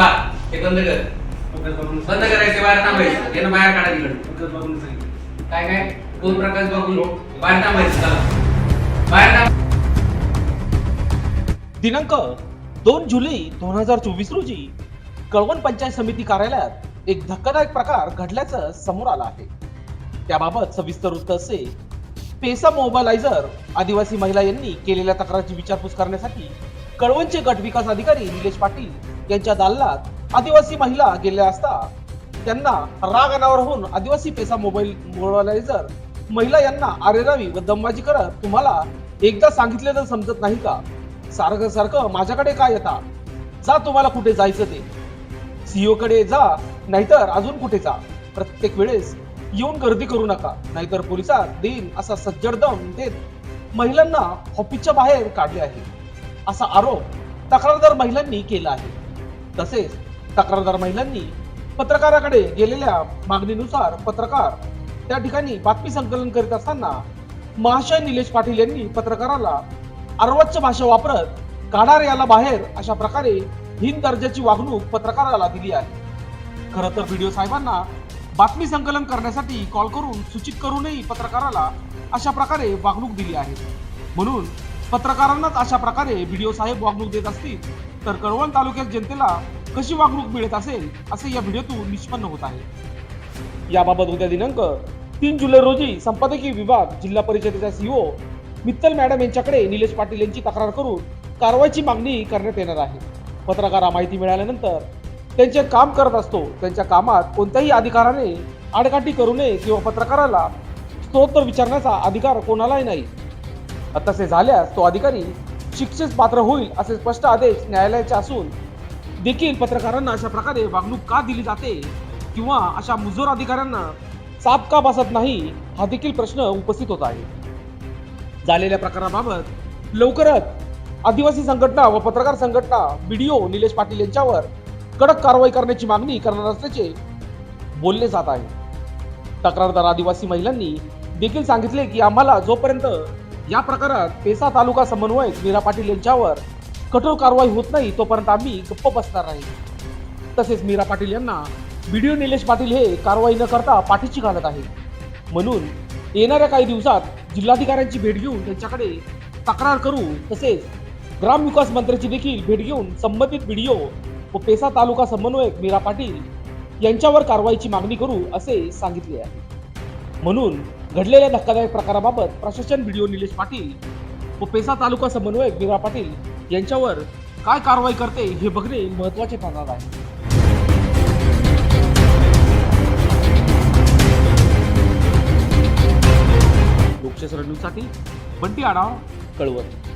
बाबा हे बंद कर. बंद करायचे बाहेर थांबायचं. यानं बाहेर काढा तिकडे काय काय? दोन प्रकाश बघून? बाहेर थांबायचं चला. बाहेर थांब दिनांक दोन जुलै दोन हजार चोवीस रोजी कळवण पंचायत समिती कार्यालयात एक धक्कादायक प्रकार घडल्याचं समोर आला आहे. त्याबाबत सविस्तर वृत्त असे पेसा मोबालायझर आदिवासी महिला यांनी केलेल्या तक्रारीची विचारपूस करण्यासाठी कळवणचे गट विकास अधिकारी निलेश पाटील यांच्या दालनात आदिवासी महिला गेल्या असता. त्यांना राग अनावर होऊन आदिवासी पेसा मोबाईल मोबाईलायझर महिला यांना आरेरावी व दमबाजी करत तुम्हाला एकदा सांगितलेलं समजत नाही का? सारखं सारखं माझ्याकडे काय येता? जा तुम्हाला कुठे जायचं ते. सीओ कडे जा नाहीतर अजून कुठे जा? प्रत्येक वेळेस येऊन गर्दी करू नका. नाहीतर पोलिसात देईन असा सज्जड दम देत महिलांना ऑफिसच्या बाहेर काढले आहे. असा आरोप तक्रारदार महिलांनी केला आहे. तसेच तक्रारदार महिलांनी पत्रकाराकडे गेलेल्या मागणीनुसार पत्रकार त्या ठिकाणी बातमी संकलन करीत असताना महाशय निलेश पाटील यांनी पत्रकाराला अर्वाच्य भाषा वापरत काढार याला बाहेर अशा प्रकारे हिन दर्जाची वागणूक पत्रकाराला दिली आहे. खर तर व्हिडिओ साहेबांना बातमी संकलन करण्यासाठी कॉल करून सूचित करूनही पत्रकाराला अशा प्रकारे वागणूक दिली आहे. म्हणून पत्रकारांनाच अशा प्रकारे व्हिडिओ साहेब वागणूक देत असतील तर कळवण तालुक्यात जनतेला कशी वागणूक मिळत असेल असे या व्हिडिओतून निष्पन्न होत आहे. याबाबत उद्या दिनांक तीन जुलै रोजी संपादकीय विभाग जिल्हा परिषदेचा सीओ मित्तल मॅडम यांच्याकडे निलेश पाटील यांची तक्रार करून कारवाईची मागणी करण्यात येणार आहे. पत्रकारा माहिती मिळाल्यानंतर त्यांचे काम करत असतो त्यांच्या कामात कोणत्याही अधिकाराने आडकाठी करू नये किंवा पत्रकाराला स्तोत्र विचारण्याचा अधिकार कोणालाही नाही. तसे झाल्यास तो अधिकारी शिक्षेस पात्र होईल असे स्पष्ट आदेश न्यायालयाचे असून देखील पत्रकारांना अशा प्रकारे वागणूक का दिली जाते किंवा अशा मुजोर अधिकाऱ्यांना चाप का बसत नाही हा देखील प्रश्न उपस्थित होत आहे. झालेल्या प्रकाराबाबत लवकरच आदिवासी संघटना व पत्रकार संघटना बीडीओ निलेश पाटील यांच्यावर कडक कारवाई करण्याची मागणी करणार असल्याचे बोलले जात आहे. तक्रारदार आदिवासी महिलांनी देखील सांगितले की आम्हाला जोपर्यंत या प्रकारात पेसा तालुका समन्वयक मीरा पाटील यांच्यावर कठोर कारवाई होत नाही तोपर्यंत आम्ही गप्प बसणार नाही. तसेच मीरा पाटील यांना व्हिडिओ निलेश पाटील हे कारवाई न करता पाठीची घालत आहे म्हणून येणाऱ्या काही दिवसात जिल्हाधिकाऱ्यांची भेट घेऊन त्यांच्याकडे तक्रार करू तसेच ग्रामविकास मंत्र्याची देखील भेट घेऊन संबंधित व्हिडिओ व पेसा तालुका समन्वयक मीरा पाटील यांच्यावर कारवाईची मागणी करू असे सांगितले आहे. म्हणून घडलेल्या धक्कादायक प्रकाराबाबत प्रशासन व्हिडिओ निलेश पाटील व पेसा तालुका समन्वयक बिरा पाटील यांच्यावर काय कारवाई करते हे बघणे महत्त्वाचे ठरणार आहे. लोकशाही न्यूजसाठी बंटी आढाव कळवत